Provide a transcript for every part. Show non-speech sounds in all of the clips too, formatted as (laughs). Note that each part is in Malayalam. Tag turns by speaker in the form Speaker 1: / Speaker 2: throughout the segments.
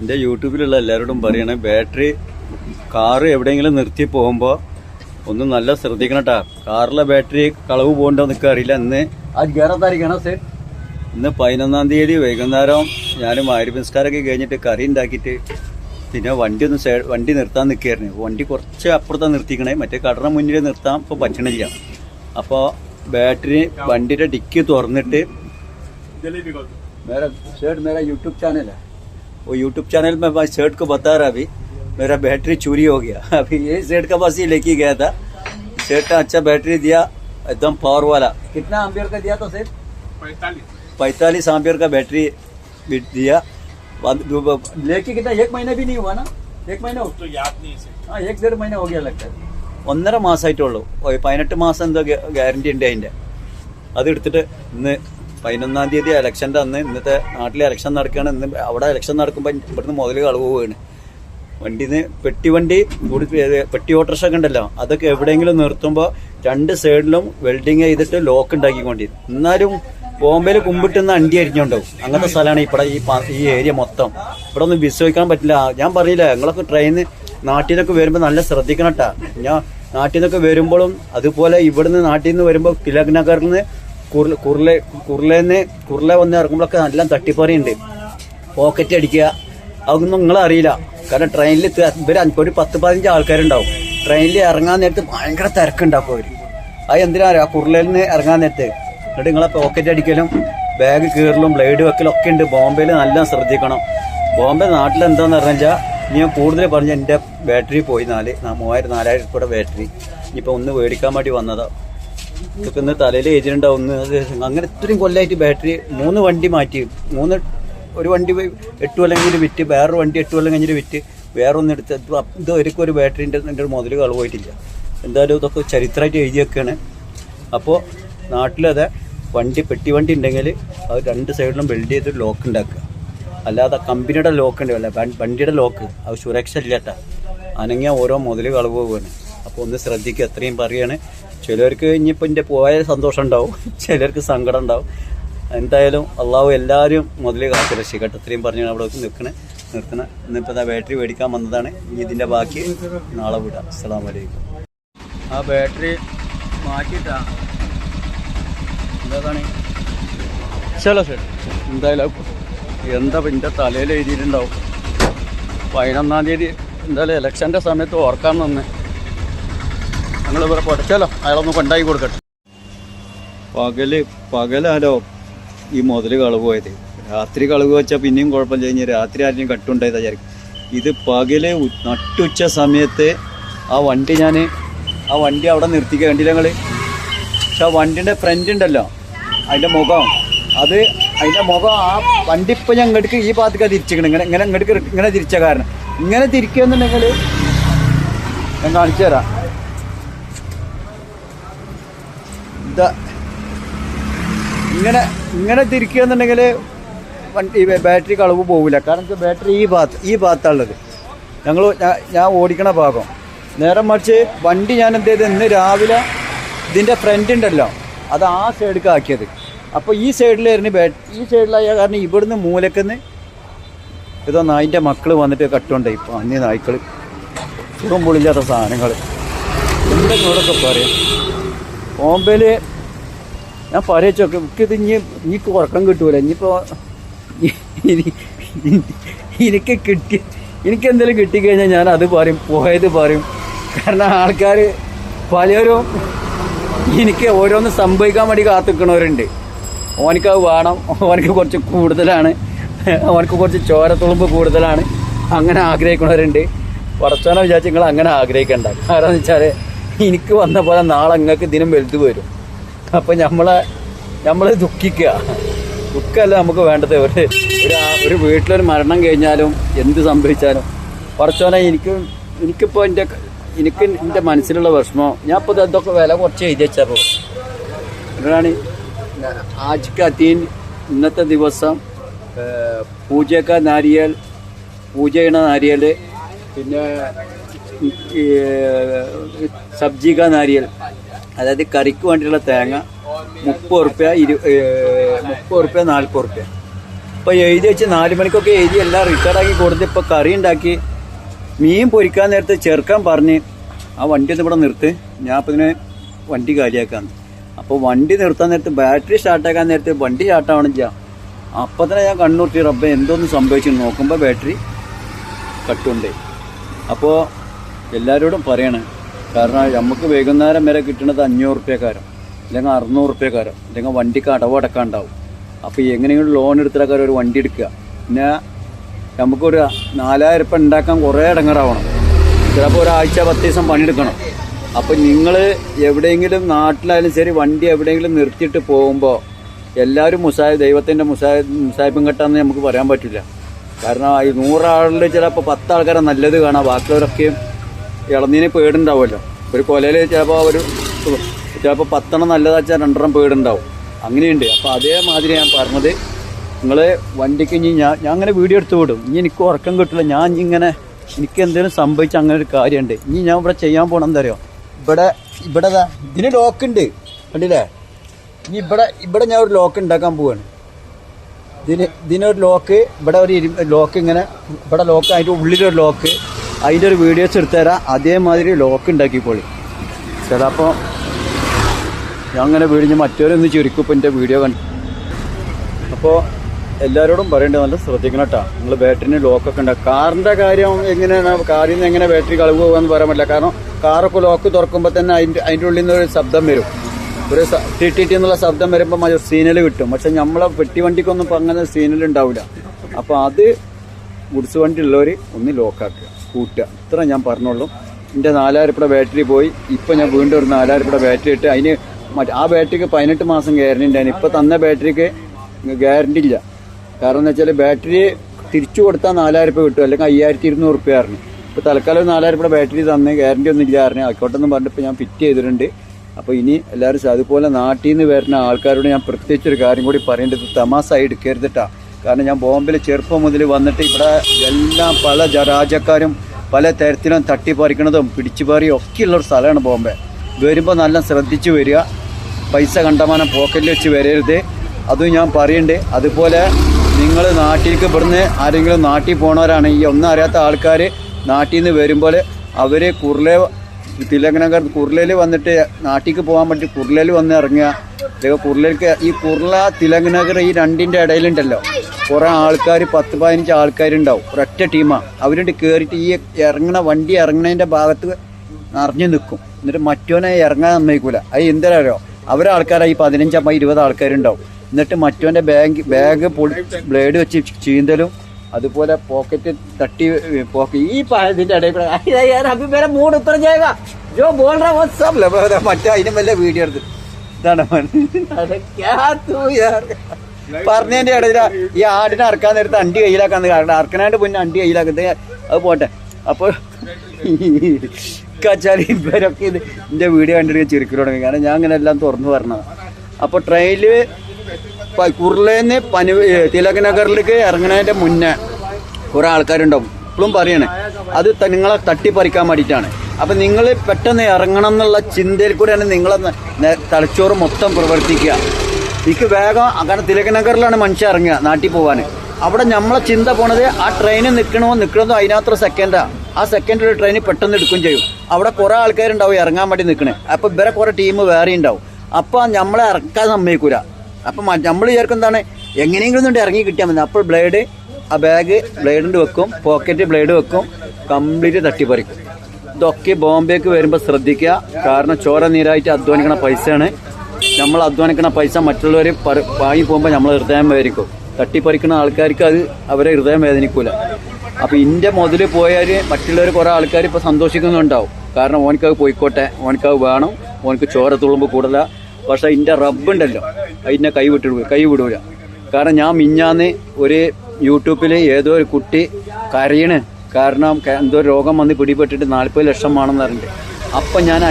Speaker 1: എന്റെ യൂട്യൂബിലുള്ള എല്ലാവരോടും പറയണേ ബാറ്ററി കാറ് എവിടെയെങ്കിലും നിർത്തി പോകുമ്പോൾ ഒന്ന് നല്ല ശ്രദ്ധിക്കണം കേട്ടോ കാറിലെ ബാറ്ററി കളവ് പോകണ്ടോ നിൽക്കുക അറിയില്ല. ഇന്ന് ആജ് ഗേറത്തായിരിക്കണം സെ. ഇന്ന് പതിനൊന്നാം തീയതി വൈകുന്നേരം ഞാൻ മാരിപുനസ്കാരമൊക്കെ കഴിഞ്ഞിട്ട് കറി ഉണ്ടാക്കിയിട്ട് പിന്നെ വണ്ടി ഒന്ന് സൈഡ് വണ്ടി നിർത്താൻ നിൽക്കുകയായിരുന്നു. വണ്ടി കുറച്ച് അപ്പുറത്താണ് നിർത്തിക്കണേ. മറ്റേ കടറിന് മുന്നിൽ നിർത്താൻ ഇപ്പോൾ പറ്റണില്ല. അപ്പോൾ ബാറ്ററി വണ്ടിയുടെ ഡിക്കി തുറന്നിട്ട് മേര സേഡ് മേര യൂട്യൂബ് ചാനലാണ് वो यूट्यूब चैनल में मैं शर्ट को बता रहा अभी मेरा बैटरी चोरी हो गया (laughs) अभी ये शर्ट का बस ही लेके गया था शर्ट का अच्छा बैटरी दिया एकदम पावर वाला कितना एम्पियर का दिया था सर पैंतालीस एम्पियर का बैटरी भी दिया बाद- लेके कितना एक महीना भी नहीं हुआ ना एक महीना हो-
Speaker 2: तो याद नहीं इसे
Speaker 1: ആ ഏക് ഡേഡ് മൈന ഹോ ഗയാ ലഗ്താ ഒന്നര മാസമായിട്ടുള്ളൂ ഒരു പതിനെട്ട് മാസം എന്തോ ഗ്യാരണ്ടി ഉണ്ട് അതിന്റെ അത് എടുത്തിട്ട് ഇന്ന് പതിനൊന്നാം തീയതി ഇലക്ഷന്റെ അന്ന് ഇന്നത്തെ നാട്ടിൽ ഇലക്ഷൻ നടക്കുകയാണ്. ഇന്ന് അവിടെ ഇലക്ഷൻ നടക്കുമ്പോൾ ഇവിടുന്ന് മുതൽ കളവ് പോവുകയാണ്. വണ്ടിന്ന് പെട്ടി വണ്ടി കൂടി പെട്ടി ഒക്കെ ഉണ്ടല്ലോ അതൊക്കെ എവിടെയെങ്കിലും നിർത്തുമ്പോൾ രണ്ട് സൈഡിലും വെൽഡിങ് ചെയ്തിട്ട് ലോക്ക് ഉണ്ടാക്കിക്കൊണ്ടി എന്നാലും ബോംബെയിൽ കുമ്പിട്ടുന്ന അണ്ടി അരിഞ്ഞുണ്ടാവും. അങ്ങനത്തെ സ്ഥലമാണ് ഇവിടെ ഈ ഈ ഏരിയ മൊത്തം. ഇവിടെ ഒന്നും വിശ്വസിക്കാൻ പറ്റില്ല. ഞാൻ പറയില്ല ഞങ്ങളൊക്കെ ട്രെയിന് നാട്ടിൽ നിന്നൊക്കെ വരുമ്പോൾ നല്ല ശ്രദ്ധിക്കണം കേട്ടാ ഞാൻ നാട്ടിൽ നിന്നൊക്കെ വരുമ്പോഴും അതുപോലെ ഇവിടുന്ന് നാട്ടിൽ നിന്ന് വരുമ്പോൾ തിലക് നഗറിൽ നിന്ന് കുർല കുർല കുർലേന്ന് കുർല വന്ന് ഇറങ്ങുമ്പോഴൊക്കെ നല്ല തട്ടിപ്പറിയുണ്ട്. പോക്കറ്റ് അടിക്കുക. അതൊന്നും നിങ്ങൾ അറിയില്ല. കാരണം ട്രെയിനിൽ ഇവർ ഒരു പത്ത് പതിനഞ്ച് ആൾക്കാരുണ്ടാവും. ട്രെയിനിൽ ഇറങ്ങാൻ നേരത്ത് ഭയങ്കര തിരക്കുണ്ടാക്കും അവർ അത് എന്തിനാ അറിയാം? കുർലയിൽ നിന്ന് ഇറങ്ങാൻ നേരത്ത്. എന്നിട്ട് നിങ്ങളെ പോക്കറ്റ് അടിക്കലും ബാഗ് കീറലും ബ്ലേഡ് വെക്കലും ഒക്കെ ഉണ്ട്. ബോംബെയിൽ നല്ല ശ്രദ്ധിക്കണം. ബോംബെ നാട്ടിൽ എന്താന്ന് പറഞ്ഞാൽ ഞാൻ കൂടുതൽ പറഞ്ഞ എന്റെ ബാറ്ററി പോയി നാല് മൂവായിരം നാലായിരം കൂടെ ബാറ്ററി ഇനിയിപ്പോൾ ഒന്ന് മേടിക്കാൻ വേണ്ടി വന്നതാ. ഇതൊക്കെ ഇന്ന് തലയിൽ ഏജിലുണ്ടാവും ഉണ്ടാവുന്ന അങ്ങനെ ഇത്രയും കൊല്ലമായിട്ട് ബാറ്ററി മൂന്ന് വണ്ടി മാറ്റി. മൂന്ന് ഒരു വണ്ടി എട്ട് കൊല്ലം കഴിഞ്ഞിട്ട് വിറ്റ്. വേറൊരു വണ്ടി എട്ട് കൊല്ലം കഴിഞ്ഞിട്ട് വിറ്റ്. വേറെ ഒന്ന് എടുത്ത് ഇത് ഒരിക്കലും ഒരു ബാറ്ററിന്റെ എന്റെ മുതൽ കളവായിട്ടില്ല എന്തായാലും ഇതൊക്കെ ചരിത്രമായിട്ട് എഴുതി വെക്കുകയാണ് അപ്പോൾ നാട്ടിലത് വണ്ടി പെട്ടി വണ്ടി ഉണ്ടെങ്കിൽ അത് രണ്ട് സൈഡിലും ബിൽഡ് ചെയ്ത് ലോക്ക് ഉണ്ടാക്കുക. അല്ലാതെ കമ്പനിയുടെ ലോക്ക് ഉണ്ടാവില്ല വണ്ടിയുടെ ലോക്ക് അത് സുരക്ഷ ഇല്ലാട്ട അനങ്ങിയ ഓരോ മുതൽ കളവ് പോവുകയാണ് അപ്പോൾ ഒന്ന് ശ്രദ്ധിക്കുക. അത്രയും പറയാണ്. ചിലർക്ക് ഇനിയിപ്പോൾ എന്റെ പോയ സന്തോഷം ഉണ്ടാവും. ചിലർക്ക് സങ്കടം ഉണ്ടാവും. എന്തായാലും അള്ളാഹു എല്ലാവരും മുതൽ കാത്തു രക്ഷിക്കട്ടെ. ഇത്രയും പറഞ്ഞു അവിടെ നിൽക്കണേ. നിർത്തണ. ഇന്നിപ്പോൾ ബാറ്ററി മേടിക്കാൻ വന്നതാണ്. ഇനി ഇതിന്റെ ബാക്കി നാളെ വിടാം. അസ്സാം വലൈക്കും ആ ബാറ്ററി മാറ്റിയിട്ടാണ് എന്താണ് എന്തായാലും എന്താ എന്റെ തലയിൽ എഴുതിയിട്ടുണ്ടാവും. പതിനൊന്നാം തീയതി എന്തായാലും ഇലക്ഷന്റെ സമയത്ത് ഓർക്കാൻ തന്നെ ഞങ്ങൾ ഇവിടെ പൊടച്ചാലോ അയാളൊന്ന് കൊണ്ടായി കൊടുക്കട്ടെ. പകൽ പകലാലോ ഈ മുതൽ കളവ് പോയത്. രാത്രി കളവ് വെച്ചാൽ പിന്നെയും കുഴപ്പമില്ല. കഴിഞ്ഞാൽ രാത്രി ആരെയും കട്ടുണ്ടായതാ വിചാരിക്കും. ഇത് പകൽ നട്ടുച്ച സമയത്ത് ആ വണ്ടി ഞാൻ ആ വണ്ടി അവിടെ നിർത്തിക്ക. കണ്ടില്ല ഞങ്ങൾ പക്ഷെ ആ വണ്ടിന്റെ ഫ്രണ്ട് ഉണ്ടല്ലോ. അതിന്റെ മുഖം. അത് അതിന്റെ മുഖം ആ വണ്ടി ഇപ്പം ഞാൻ ഇങ്ങോട്ട് ഈ ഭാഗത്തേക്ക് തിരിച്ചിക്കണം ഇങ്ങനെ ഇങ്ങനെ ഇങ്ങോട്ട് ഇങ്ങനെ തിരിച്ച കാരണം. ഇങ്ങനെ തിരിക്കുക എന്നുണ്ടെങ്കിൽ ഞാൻ കാണിച്ചു തരാം ഇതാ ഇങ്ങനെ ഇങ്ങനെ തിരിക്കുകയെന്നുണ്ടെങ്കിൽ വണ്ടി ബാറ്ററി കളവ് പോകില്ല കാരണം ബാറ്ററി ഈ ഭാഗത്ത് ഈ ഭാഗത്താണുള്ളത്. ഞങ്ങൾ ഞാൻ ഓടിക്കണ ഭാഗം. നേരെ മറിച്ച് വണ്ടി ഞാൻ എന്ത് ചെയ്ത്? ഇന്ന് രാവിലെ ഇതിന്റെ ഫ്രണ്ട് ഉണ്ടല്ലോ. അത് ആ സൈഡിലേക്ക് ആക്കിയത്. അപ്പോൾ ഈ സൈഡിലായിരുന്നു ബാറ്റ് ഈ സൈഡിലായ കാരണം ഇവിടുന്ന് മൂലക്കുന്ന് ഇതോ നായിന്റെ മക്കൾ വന്നിട്ട് കട്ടുണ്ടായി ഇപ്പോൾ അന്നീ നായ്ക്കൾ സുഖം പൊളില്ലാത്ത സാധനങ്ങൾ എന്തെങ്കിലൊക്കെ പറയാം? ബോംബെയിൽ ഞാൻ പറയച്ചൊക്കെ എനിക്കിത് ഇനി ഇനിക്ക് ഉറക്കം കിട്ടൂല ഇനിയിപ്പോൾ എനിക്ക് കിട്ടി എനിക്ക് എന്തെങ്കിലും കിട്ടിക്കഴിഞ്ഞാൽ ഞാൻ അത് പറയും പോയത് പറയും. കാരണം ആൾക്കാർ പലരും എനിക്ക് ഓരോന്ന് സംഭവിക്കാൻ വേണ്ടി കാത്തുക്കണവരുണ്ട്. ഓനക്ക് അത് വേണം ഓനക്ക് കുറച്ച് കൂടുതലാണ് ഓനക്ക് കുറച്ച് ചോരത്തുളുമ്പ് കൂടുതലാണ് അങ്ങനെ ആഗ്രഹിക്കുന്നവരുണ്ട് കുറച്ചോനെ വിചാരിച്ച് നിങ്ങൾ അങ്ങനെ ആഗ്രഹിക്കണ്ട. കാരണം എന്ന് വെച്ചാൽ എനിക്ക് വന്ന പോലെ നാളെ നിങ്ങൾക്ക് ദിനം വലുത് വരും. അപ്പം നമ്മളെ നമ്മളെ ദുഃഖിക്കുക. ദുഃഖമല്ല നമുക്ക് വേണ്ടത്. ഒരു ഒരു വീട്ടിലൊരു മരണം കഴിഞ്ഞാലും എന്ത് സംഭവിച്ചാലും. കുറച്ചോനെ എനിക്ക് എനിക്കിപ്പോൾ എന്റെ എനിക്ക് എന്റെ മനസ്സിലുള്ള വിഷമം. ഞാൻ ഇപ്പോൾ ഇതൊക്കെ വില കുറച്ച് എഴുതി വെച്ചപ്പോൾ എന്താണ് ആജ് അതീൻ തീൻ ഇന്നത്തെ ദിവസം പൂജക്ക നാരിയൽ പൂജ ചെയ്യണ നാരിയൽ പിന്നെ സബ്ജിക്ക നാരിയൽ. അതായത് കറിക്ക് വേണ്ടിയുള്ള തേങ്ങ മുപ്പത് റുപ്യ ഇരു മുപ്പത് റുപ്യ നാൽപ്പത് റുപ്യ. ഇപ്പൊ എഴുതി വെച്ച് നാല് മണിക്കൊക്കെ എഴുതി എല്ലാം റിട്ടയർഡാക്കി കൊടുത്ത് ഇപ്പൊ കറി ഉണ്ടാക്കി. മീൻ പൊരിക്കാൻ നേരത്ത് ചേർക്കാൻ പറഞ്ഞ് ആ വണ്ടി ഒന്ന് ഇവിടെ നിർത്ത്. ഞാൻ ഇപ്പൊ ഇതിനെ വണ്ടി കാലിയാക്കാന്ന്. അപ്പോൾ വണ്ടി നിർത്താൻ നേരത്ത് ബാറ്ററി സ്റ്റാർട്ടാക്കാൻ നേരത്തെ വണ്ടി സ്റ്റാർട്ടാവണില്ല അപ്പം തന്നെ ഞാൻ കണ്ണൂർത്തി റബ്ബെ എന്തോന്ന് സംഭവിച്ചു? നോക്കുമ്പോൾ ബാറ്ററി കട്ടുണ്ട്. അപ്പോൾ എല്ലാവരോടും പറയണേ കാരണം നമുക്ക് വൈകുന്നേരം വരെ കിട്ടുന്നത് അഞ്ഞൂറ് റുപ്യക്കാരം അല്ലെങ്കിൽ അറുന്നൂറ് റുപ്യക്കാരം അല്ലെങ്കിൽ വണ്ടിക്ക് അടവടക്കം ഉണ്ടാവും അപ്പോൾ എങ്ങനെയെങ്കിലും ലോൺ എടുത്തിട്ടൊക്കെ ഒരു വണ്ടി എടുക്കുക. പിന്നെ നമുക്കൊരു നാലായിരം റുപ്യ ഉണ്ടാക്കാൻ കുറേ ഇടങ്ങറാവണം. ചിലപ്പോൾ ഒരാഴ്ച പത്ത് ദിവസം പണിയെടുക്കണം അപ്പം നിങ്ങൾ എവിടെയെങ്കിലും നാട്ടിലായാലും ശരി വണ്ടി എവിടെയെങ്കിലും നിർത്തിയിട്ട് പോകുമ്പോൾ എല്ലാവരും മുസായ ദൈവത്തിന്റെ മുസായ മുസായിപ്പം കെട്ടാന്ന് നമുക്ക് പറയാൻ പറ്റില്ല. കാരണം ഈ നൂറാളിൽ ചിലപ്പോൾ പത്ത് ആൾക്കാരെ നല്ലത് കാണാം ബാക്കിയുള്ളവരൊക്കെ ഇളനീന് പേടുണ്ടാവുമല്ലോ. ഒരു കൊലയിൽ ചിലപ്പോൾ ഒരു ചിലപ്പോൾ പത്തെണ്ണം നല്ലതാച്ചാൽ രണ്ടെണ്ണം പേടുണ്ടാവും. അങ്ങനെയുണ്ട്. അപ്പോൾ അതേമാതിരി ഞാൻ പറഞ്ഞത് നിങ്ങൾ വണ്ടിക്ക് ഇനി ഞാൻ ഞാൻ അങ്ങനെ വീഡിയോ എടുത്ത് വിടും. ഇനി എനിക്ക് ഉറക്കം കിട്ടില്ല. ഞാൻ ഇങ്ങനെ എനിക്ക് എന്തെങ്കിലും സംഭവിച്ച അങ്ങനെ ഒരു കാര്യമുണ്ട് ഇനി ഞാൻ ഇവിടെ ചെയ്യാൻ പോകണം എന്താ അറിയോ? ഇവിടെ ഇവിടെ ഇതിന് ലോക്ക് ഉണ്ട്. കണ്ടില്ലേ? ഇനി ഇവിടെ ഇവിടെ ഞാൻ ഒരു ലോക്ക് ഉണ്ടാക്കാൻ പോവാണ്. ഇതിന് ഇതിനൊരു ലോക്ക് ഇവിടെ ഒരു ലോക്ക് ഇങ്ങനെ ഇവിടെ ലോക്ക് അതിന്റെ ഉള്ളിലൊരു ലോക്ക് അതിന്റെ ഒരു വീഡിയോസ് എടുത്തു തരാം. അതേമാതിരി ലോക്ക് പോളി. ചിലപ്പോൾ ഞാൻ അങ്ങനെ വീടിഞ്ഞ് മറ്റവരൊന്ന് ചുരുക്കും ഇപ്പം എന്റെ വീഡിയോ കണ്ടു. അപ്പോൾ എല്ലാവരോടും പറയേണ്ടത് നല്ല ശ്രദ്ധിക്കണം കേട്ടോ. നിങ്ങൾ ബാറ്ററിന് ലോക്കൊക്കെ ഉണ്ടാകും കാറിന്റെ കാര്യം എങ്ങനെയാണ്? കാറിൽ നിന്ന് എങ്ങനെ ബാറ്ററി കളവ് പോകുമെന്ന് പറയാൻ പറ്റില്ല. കാരണം കാറൊക്കെ ലോക്ക് തുറക്കുമ്പോൾ തന്നെ അതിന്റെ അതിന്റെ ഉള്ളിൽ നിന്ന് ഒരു ശബ്ദം വരും. ഒരു ടി ടി ടി എന്നുള്ള ശബ്ദം വരുമ്പോൾ മറ്റൊരു സീനൽ കിട്ടും. പക്ഷെ നമ്മളെ പെട്ടി വണ്ടിക്കൊന്നും ഇപ്പം അങ്ങനെ സീനൽ ഉണ്ടാവില്ല അപ്പോൾ അത് ഗുഡ്സ് വണ്ടി ഉള്ളവർ ഒന്ന് ലോക്കാക്കുക കൂട്ടുക. ഇത്ര ഞാൻ പറഞ്ഞോളൂ എന്റെ നാലായിരം രൂപയുടെ ബാറ്ററി പോയി. ഇപ്പം ഞാൻ വീണ്ടും ഒരു നാലായിരം രൂപയുടെ ബാറ്ററി ഇട്ട് അതിന് മറ്റേ ആ ബാറ്ററിക്ക് പതിനെട്ട് മാസം ഗ്യാരണ്ടി ഉണ്ടായിരുന്നു. ഇപ്പോൾ തന്ന ബാറ്ററിക്ക് ഗ്യാരണ്ടി ഇല്ല. കാരണം എന്ന് വെച്ചാൽ ബാറ്ററി തിരിച്ചു കൊടുത്താൽ നാലായിരം രൂപ കിട്ടും. അല്ലെങ്കിൽ അയ്യായിരത്തി ഇരുന്നൂറ് റുപ്യ ആയിരുന്നു ഇപ്പോൾ തൽക്കാലം ഒരു നാലായിരം രൂപ ബാറ്ററി തന്നെ ഗ്യാരണ്ടി ഒന്നും ഇല്ല ആയിരുന്നു ആയിക്കോട്ടെ എന്ന് ഞാൻ ഫിറ്റ് ചെയ്തിട്ടുണ്ട്. അപ്പോൾ ഇനി എല്ലാവരും അതുപോലെ നാട്ടിൽ നിന്ന് വരുന്ന ആൾക്കാരോട് ഞാൻ പ്രത്യേകിച്ച് ഒരു കാര്യം കൂടി പറയേണ്ടത് തമാസായി എടുക്കരുതിട്ടാ കാരണം ഞാൻ ബോംബെയിൽ ചെറുപ്പം മുതൽ വന്നിട്ട് ഇവിടെ എല്ലാം പല രാജ്യക്കാരും പല തരത്തിലും തട്ടിപ്പറിക്കണതും പിടിച്ചുപറിയും ഒക്കെയുള്ള ഒരു സ്ഥലമാണ് ബോംബെ. വരുമ്പോൾ നല്ല ശ്രദ്ധിച്ച് വരിക. പൈസ കണ്ടമാനം പോക്കറ്റിൽ വെച്ച് വരരുത്. അതും ഞാൻ പറയുന്നുണ്ട് അതുപോലെ നിങ്ങൾ നാട്ടിലേക്ക് ഇവിടുന്ന് ആരെങ്കിലും നാട്ടിൽ പോണവരാണ്. ഒന്നും അറിയാത്ത ആൾക്കാർ നാട്ടിൽ നിന്ന് വരുമ്പോൾ അവർ കുർലെ തിലകനഗർ കുർലയിൽ വന്നിട്ട് നാട്ടിലേക്ക് പോകാൻ പറ്റി കുർലയിൽ വന്ന് ഇറങ്ങുക. കുർലയിലേക്ക് ഈ കുർല തിലകനഗർ ഈ രണ്ടിന്റെ ഇടയിലുണ്ടല്ലോ. കുറെ ആൾക്കാർ പത്ത് പതിനഞ്ച് ആൾക്കാരുണ്ടാവും. ഒരൊറ്റ ടീമാണ് അവരുടെ കയറിയിട്ട് ഈ ഇറങ്ങണ വണ്ടി ഇറങ്ങണതിന്റെ ഭാഗത്ത് നിറഞ്ഞു നിൽക്കും എന്നിട്ട് മറ്റോനെ ഇറങ്ങാൻ നന്നായിക്കൂല അത് എന്തിനാരോ അവരെ ആൾക്കാരായി പതിനഞ്ചമ്മായി ഇരുപത് ആൾക്കാരുണ്ടാവും. എന്നിട്ട് മറ്റോന്റെ ബാഗ് ബാഗ് പൊടി ബ്ലേഡ് വെച്ച് ചീന്തലും അതുപോലെ പോക്കറ്റ് തട്ടി പോക്കറ്റ് ഈ ഇതിന്റെ ഇടയിൽ അഭി മേലെ മൂന്ന് ഉത്തരം ചെയ്യുക ജോ ബോൾ മറ്റേ അതിനും വല്ല വീഡിയോ എടുത്ത്. ഇതാണ് പറഞ്ഞതിന്റെ ഇടയില ഈ ആടിനെ അറക്കാൻ നേരത്ത് അണ്ടി കയ്യിലാക്കാന്ന് കാരണം അറക്കനായിട്ട് പിന്നെ അണ്ടി കയ്യിലാക്കുന്നത് അത് പോട്ടെ. അപ്പോൾ കച്ചാൽ ഇവരൊക്കെ ഇത് എന്റെ വീഡിയോ കണ്ടിട്ട് ചിരിക്കൽ തുടങ്ങി. കാരണം ഞാൻ അങ്ങനെ എല്ലാം തുറന്നു പറഞ്ഞതാണ് അപ്പോൾ ട്രെയിനിൽ കുർലേന്ന് പനി തിലക് നഗറിലേക്ക് ഇറങ്ങുന്നതിന്റെ മുന്നേ കുറേ ആൾക്കാരുണ്ടാവും. ഇപ്പോഴും പറയണേ അത് നിങ്ങളെ തട്ടിപ്പറിക്കാൻ വേണ്ടിയിട്ടാണ്. അപ്പം നിങ്ങൾ പെട്ടെന്ന് ഇറങ്ങണം എന്നുള്ള ചിന്തയിൽ കൂടെയാണ് നിങ്ങളെ തലച്ചോറ് മൊത്തം പ്രവർത്തിക്കുക. എനിക്ക് വേഗം അങ്ങനെ തിലക് നഗറിലാണ് മനുഷ്യൻ ഇറങ്ങുക നാട്ടിൽ പോകാൻ അവിടെ നമ്മളെ ചിന്ത പോണത് ആ ട്രെയിനിൽ നിൽക്കണമോ നിൽക്കണതോ അതിനകത്ത് സെക്കൻഡാ ആ. സെക്കൻഡിൽ ട്രെയിൻ പെട്ടെന്ന് എടുക്കുകയും ചെയ്യും. അവിടെ കുറേ ആൾക്കാരുണ്ടാവും ഇറങ്ങാൻ വേണ്ടി നിൽക്കണേ അപ്പം ഇവരെ കുറേ ടീം വേറെ ഉണ്ടാവും. അപ്പോൾ നമ്മളെ ഇറക്കാൻ സമ്മതിക്കൂല. അപ്പം നമ്മൾ ചേർക്കും എന്താണ് എങ്ങനെയെങ്കിലും ഒന്നും ഇറങ്ങി കിട്ടിയാൽ മതി. അപ്പോൾ ബ്ലേഡ് ആ ബാഗ് ബ്ലേഡിന്റെ വെക്കും പോക്കറ്റ് ബ്ലേഡ് വെക്കും കംപ്ലീറ്റ് തട്ടിപ്പറിക്കും. ഇതൊക്കെ ബോംബേക്ക് വരുമ്പോൾ ശ്രദ്ധിക്കുക. കാരണം ചോര നീരായിട്ട് അധ്വാനിക്കണ പൈസയാണ്. നമ്മൾ അധ്വാനിക്കുന്ന പൈസ മറ്റുള്ളവർ വാങ്ങി പോകുമ്പോൾ നമ്മൾ ഹൃദയം വേദനിക്കും. തട്ടിപ്പറിക്കുന്ന ആൾക്കാർക്ക് അത് അവരെ ഹൃദയം വേദനിക്കൂല. അപ്പോൾ ഇന്റെ മുതൽ പോയാൽ മറ്റുള്ളവർ കുറേ ആൾക്കാർ ഇപ്പോൾ സന്തോഷിക്കുന്നുണ്ടാവും. കാരണം ഓനക്കത് പോയിക്കോട്ടെ ഓനക്കത് വേണം ഓനക്ക് ചോര തുളുമ്പ് കൂടല. പക്ഷേ ഇന്റെ റബ്ബുണ്ടല്ലോ അതിനെ കൈ വിട്ടിടൂ കൈ വിടൂല. കാരണം ഞാൻ മിഞ്ഞാന്ന് ഒരു യൂട്യൂബിൽ ഏതോ ഒരു കുട്ടി കരയണ്. കാരണം എന്തോ രോഗം വന്ന് പിടിപെട്ടിട്ട് നാൽപ്പത് ലക്ഷം വേണമെന്ന് പറഞ്ഞിട്ട്. അപ്പം ഞാൻ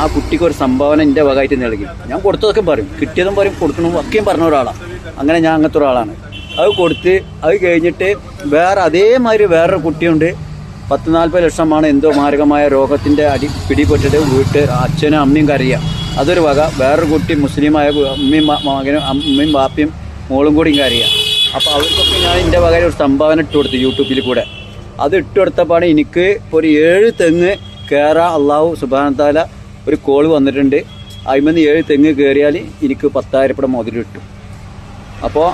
Speaker 1: ആ കുട്ടിക്ക് ഒരു സംഭാവന എന്റെ വകായിട്ട് നൽകി. ഞാൻ കൊടുത്തതൊക്കെ പറയും. കിട്ടിയതും പറയും കൊടുക്കണം ഒക്കെയും പറഞ്ഞ ഒരാളാണ് അങ്ങനെ ഞാൻ അങ്ങനത്തെ ഒരാളാണ്. അത് കൊടുത്ത് അത് കഴിഞ്ഞിട്ട് വേറെ അതേമാതിരി വേറൊരു കുട്ടിയുണ്ട്. പത്ത് നാൽപ്പത് ലക്ഷമാണ് എന്തോ മാരകമായ രോഗത്തിന്റെ അടി പിടിപെട്ടിട്ട് വീട്ട് അച്ഛനും അമ്മയും കരയുക അതൊരു വക. വേറൊരു കുട്ടി മുസ്ലിമായ അമ്മയും മകനും അമ്മയും ബാപ്പയും മോളും കൂടിയും കരയുക അപ്പോൾ അവർക്കൊക്കെ ഞാൻ എന്റെ വകയിൽ ഒരു സംഭാവന ഇട്ട് കൊടുത്തു യൂട്യൂബിൽ കൂടെ. അത് ഇട്ട് കൊടുത്തപ്പോൾ എനിക്ക് ഒരു ഏഴ് തെങ്ങ് കയറാൻ അള്ളാഹു സുബാനത്താല ഒരു കോൾ വന്നിട്ടുണ്ട്. അതിമെന്ന് ഏഴ് തെങ്ങ് കയറിയാൽ എനിക്ക് പത്തായിരം രൂപ മുതൽ കിട്ടും. അപ്പോൾ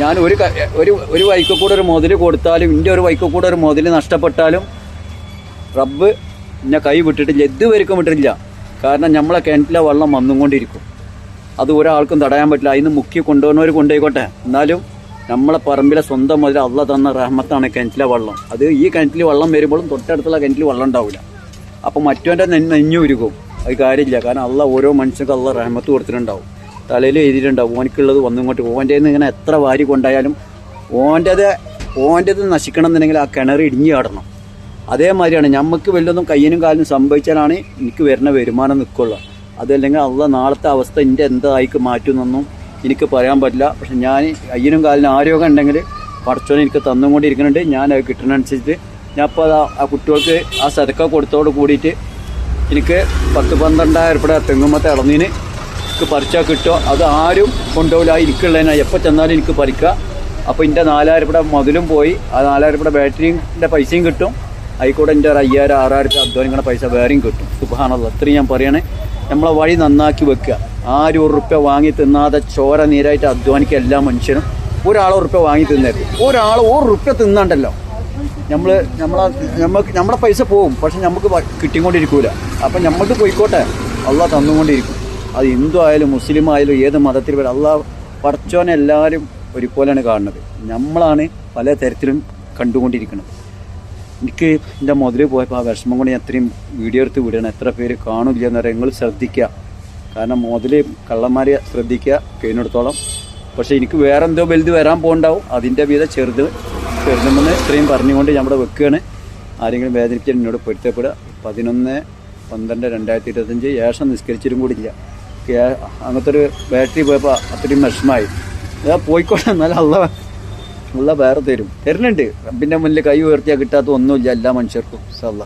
Speaker 1: ഞാൻ ഒരു ഒരു ഒരു വൈക്കക്കൂടെ ഒരു മുതൽ കൊടുത്താലും എന്റെ ഒരു വൈക്കക്കൂടെ ഒരു മുതൽ നഷ്ടപ്പെട്ടാലും റബ്ബ് എന്നെ കൈ വിട്ടിട്ടില്ല ഇതുവരെക്കും വിട്ടിട്ടില്ല. കാരണം നമ്മളെ കിണറ്റിലെ വെള്ളം വന്നുകൊണ്ടിരിക്കും. അത് ഒരാൾക്കും തടയാൻ പറ്റില്ല. അതിന് മുക്കി കൊണ്ടുപോകുന്നവർ കൊണ്ടുപോയിക്കോട്ടെ. എന്നാലും നമ്മളെ പറമ്പിലെ സ്വന്തം മുതൽ അള്ള തന്ന റഹ്മത്താണ് കിണറ്റിലെ വെള്ളം. അത് ഈ കിണറ്റിൽ വെള്ളം വരുമ്പോഴും തൊട്ടടുത്തുള്ള കിണറ്റിൽ വെള്ളം ഉണ്ടാവില്ല അപ്പം മറ്റവന്റെ നെഞ്ഞു ഉരുക്കും അത് കാര്യമില്ല. കാരണം അള്ള ഓരോ മനുഷ്യർക്ക് അള്ള റഹ്മത്ത് കൊടുത്തിട്ടുണ്ടാവും. തലയിൽ എഴുതിയിട്ടുണ്ടാവും. ഓനിക്കുള്ളത് വന്നിങ്ങോട്ട് ഓന്റെ ഇങ്ങനെ എത്ര വാരി കൊണ്ടായാലും ഓന്റെത് ഓന്റെത് നശിക്കണം എന്നുണ്ടെങ്കിൽ ആ കിണർ ഇടിഞ്ഞു കാടണം അതേമാതിരിയാണ്. നമുക്ക് വല്ലതും കയ്യിനും കാലിനും സംഭവിച്ചാലാണ് എനിക്ക് വരുന്ന വരുമാനം നിൽക്കുള്ളൂ. അതല്ലെങ്കിൽ അള്ള നാളത്തെ അവസ്ഥ എന്റെ എന്തായിക്ക് മാറ്റുമെന്നൊന്നും എനിക്ക് പറയാൻ പറ്റില്ല. പക്ഷെ ഞാൻ കയ്യിനും കാലിനും ആരോഗ്യം ഉണ്ടെങ്കിൽ പടച്ചോനെ എനിക്ക് തന്നുകൊണ്ടിരിക്കുന്നുണ്ട്. ഞാൻ അത് കിട്ടുന്നതനുസരിച്ച് ഞാൻ ഇപ്പോൾ ആ കുട്ടികൾക്ക് ആ സരക്ക കൊടുത്തോട് കൂടിയിട്ട് എനിക്ക് പത്ത് പന്ത്രണ്ടായിരം രൂപ തെങ്ങുമ്പത്തെ ഇളനീന് എനിക്ക് പറിച്ചാൽ കിട്ടുമോ അത് ആരും കൊണ്ടുപോകില്ല. എനിക്കുള്ളതിനാ എപ്പോൾ ചെന്നാലും എനിക്ക് പറിക്കുക. അപ്പോൾ എന്റെ നാലായിരം രൂപ മുതലും പോയി. ആ നാലായിരം രൂപ ബാറ്ററിന്റെ പൈസയും കിട്ടും. ആയിക്കോട്ടെ എന്റെ ഒരു അയ്യായിരം ആറായിരം രൂപ അധ്വാനിക്കുന്ന പൈസ വേറെയും കിട്ടും. സുബാനുള്ള അത്രയും ഞാൻ പറയണേ. നമ്മളെ വഴി നന്നാക്കി വെക്കുക. ആരും ഒരു റുപ്യ വാങ്ങി തിന്നാതെ ചോര നീരായിട്ട് അധ്വാനിക്കുക എല്ലാ മനുഷ്യനും. ഒരാൾ ഉറുപ്പ്യ വാങ്ങി തിന്നരുത്. ഒരാൾ ഒരു റുപ്യ തിന്നണ്ടല്ലോ. നമ്മൾ നമ്മളെ നമുക്ക് നമ്മുടെ പൈസ പോവും പക്ഷെ നമുക്ക് കിട്ടിക്കൊണ്ടിരിക്കൂല. അപ്പം നമുക്ക് പോയിക്കോട്ടെ. അള്ളാഹ് തന്നുകൊണ്ടിരിക്കും. അത് ഹിന്ദു ആയാലും മുസ്ലിം ആയാലും ഏത് മതത്തിൽ വരും. അള്ളാഹ് പഠിച്ചോനെ എല്ലാവരും ഒരുപോലെയാണ് കാണുന്നത്. നമ്മളാണ് പല തരത്തിലും കണ്ടുകൊണ്ടിരിക്കുന്നത്. എനിക്ക് എന്റെ മുതൽ പോയപ്പോൾ ആ വിഷമം കൊണ്ട് ഞാൻ അത്രയും വീഡിയോ എടുത്ത് വിടണം എത്ര പേര് കാണില്ല എന്ന് പറയാം നിങ്ങൾ ശ്രദ്ധിക്കുക. കാരണം മുതൽ കള്ളന്മാരെ ശ്രദ്ധിക്കുക കഴിഞ്ഞിടത്തോളം പക്ഷേ എനിക്ക് വേറെ എന്തോ വലുത് വരാൻ പോകണ്ടാവും. അതിന്റെ വീത ചെറുത് ചെറുതെന്ന് ഇത്രയും പറഞ്ഞുകൊണ്ട് ഞാൻ ഇവിടെ വെക്കുകയാണ്. ആരെങ്കിലും വേദനിക്കാൻ എന്നോട് പൊരുത്തപ്പെടുക. പതിനൊന്ന് പന്ത്രണ്ട് രണ്ടായിരത്തി ഇരുപത്തഞ്ച് ഏഷം നിസ്കരിച്ചിട്ടും ഇല്ല. അങ്ങനത്തെ ഒരു ബാറ്ററി പോയപ്പോൾ അത്രയും വിഷമമായി. അതാ പോയിക്കോട്ടെ എന്നാലും അള്ള ഉള്ള വേറെ തരും. തരുന്നുണ്ട്. റബ്ബിന്റെ മുന്നിൽ കൈ ഉയർത്തിയാൽ കിട്ടാത്ത ഒന്നുമില്ല എല്ലാ മനുഷ്യർക്കും സല്ല